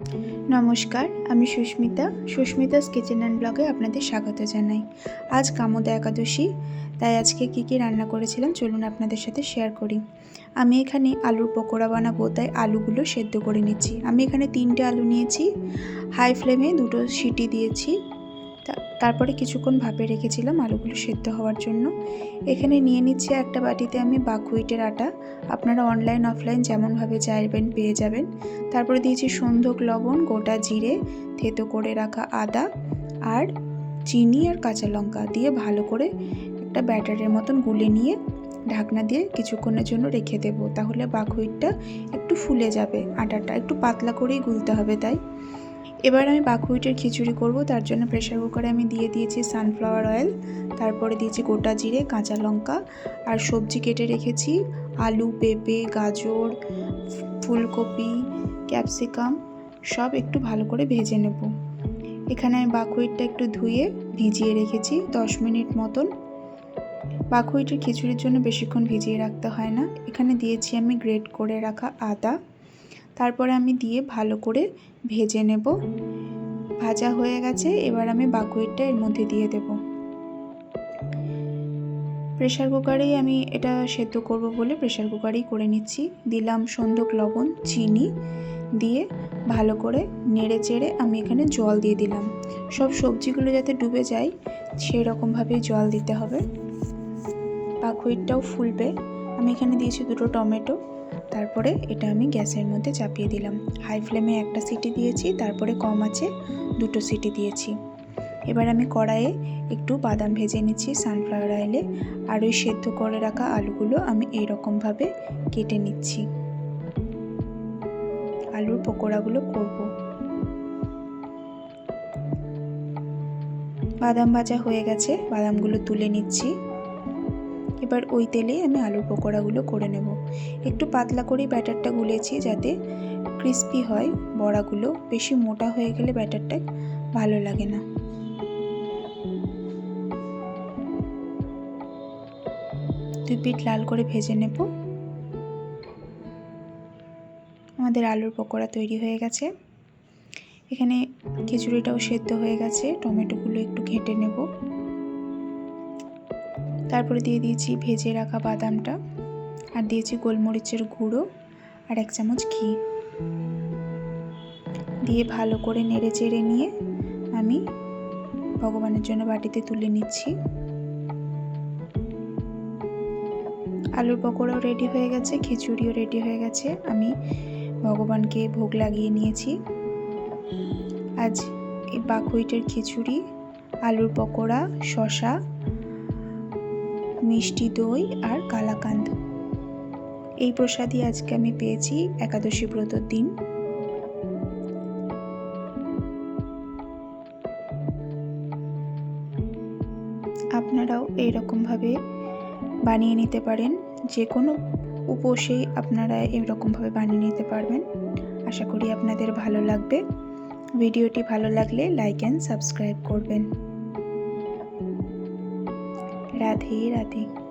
নমস্কার, আমি Susmita, Susmita's kitchen and ব্লগে আপনাদের স্বাগত জানাই। আজ কামদা একাদশী, তাই আজকে কি কি রান্না করেছিলাম চলুন আপনাদের সাথে শেয়ার করি। আমি এখানে আলুর পকোড়া বানাবো, তাই আলুগুলো সেদ্ধ করে নিচ্ছি। আমি এখানে তিনটে আলু নিয়েছি হাই ফ্লেমে দুটো সিটি দিয়েছি। তারপরে কিছুক্ষণ ভাপে রেখেছিলাম আলুগুলো সেদ্ধ হওয়ার জন্য। এখানে নিয়ে নিচ্ছি একটা বাটিতে আমি বাকুইটের আটা। আপনারা অনলাইন, অফলাইন যেমনভাবে চাইবেন পেয়ে যাবেন। তারপরে দিয়েছি সন্ধক লবণ, গোটা জিরে, থেতো করে রাখা আদা আর চিনি আর কাঁচা লঙ্কা দিয়ে ভালো করে একটা ব্যাটারের মতন গুলে নিয়ে ঢাকনা দিয়ে কিছুক্ষণের জন্য রেখে দেবো। তাহলে বাকুইটটা একটু ফুলে যাবে, আটাটা একটু পাতলা করেই গুলতে হবে তাই। এবার আমি বাকুইটের খিচুড়ি করব, তার জন্য প্রেশার কুকারে আমি দিয়ে দিয়েছি সানফ্লাওয়ার অয়েল তারপরে দিয়েছি গোটা জিরে, কাঁচা লঙ্কা, আর সবজি কেটে রেখেছি, আলু, পেঁপে, গাজর, ফুলকপি ক্যাপসিকাম সব একটু ভালো করে ভেজে নেব। এখানে আমি বাকুইটটা একটু ধুয়ে ভিজিয়ে রেখেছি দশ মিনিট মতন। বাকুইটের খিচুড়ির জন্য বেশিক্ষণ ভিজিয়ে রাখতে হয় না। এখানে দিয়েছি আমি গ্রেট করে রাখা আদা। তারপরে আমি দিয়ে ভালো করে ভেজে নেব। ভাজা হয়ে গেছে, এবার আমি বাকুইটটা এর মধ্যে দিয়ে দেব। প্রেশার কুকারেই আমি এটা সেদ্ধ করব বলে প্রেশার কুকারেই করে নিচ্ছি। দিলাম সন্ধক লবণ, চিনি দিয়ে ভালো করে নেড়ে চেড়ে আমি এখানে জল দিয়ে দিলাম। সব সবজিগুলো যাতে ডুবে যায় সেই রকমভাবেই জল দিতে হবে। পাখুইটটাও ফুলবে। আমি এখানে দিয়েছি দুটো টমেটো। তারপরে এটা আমি গ্যাসের মধ্যে চাপিয়ে দিলাম। হাই ফ্লেমে একটা সিটি দিয়েছি, তারপরে কম আছে দুটো সিটি দিয়েছি। এবার আমি কড়াইয়ে একটু বাদাম ভেজে নিচ্ছি সানফ্লাওয়ার অয়েলে আর ওই সেদ্ধ করে রাখা আলুগুলো আমি এইরকমভাবে কেটে নিচ্ছি। আলুর পকোড়াগুলো করব। বাদাম ভাজা হয়ে গেছে, বাদামগুলো তুলে নিচ্ছি। এবার ওই তেলেই আমি আলুর পকোড়াগুলো করে নেব। একটু পাতলা করেই ব্যাটারটা গুলেছি যাতে ক্রিস্পি হয়, বড়াগুলো। বেশি মোটা হয়ে গেলে ব্যাটারটা ভালো লাগে না। দুই পিঠ লাল করে ভেজে নেব। আমাদের আলুর পকোড়া তৈরি হয়ে গেছে। এখানে খিচুড়িটাও সেদ্ধ হয়ে গেছে। টমেটোগুলো একটু ঘেঁটে নেব। তারপরে দিয়ে দিয়েছি ভেজে রাখা বাদামটা, আর দিয়েছি গোলমরিচের গুঁড়ো আর এক চামচ ঘি। দিয়ে ভালো করে নেড়ে চেড়ে নিয়ে আমি ভগবানের জন্য বাটিতে তুলে নিচ্ছি। আলুর পকোড়াও রেডি হয়ে গেছে, খিচুড়িও রেডি হয়ে গেছে। আমি ভগবানকে ভোগ লাগিয়ে নিয়েছি। আজ এই বাকুইটের খিচুড়ি, আলুর পকোড়া শশা মিষ্টি দই আর কালাকান্দ। এই প্রসাদই আজকে আমি পেয়েছি একাদশী ব্রতর দিন। আপনারাও এই রকমভাবে বানিয়ে নিতে পারেন। যে কোনো উপসেই আপনারা এরকমভাবে বানিয়ে নিতে পারবেন। আশা করি আপনাদের ভালো লাগবে। ভিডিওটি ভালো লাগলে লাইক অ্যান্ড সাবস্ক্রাইব করবেন। রাধে রাধে।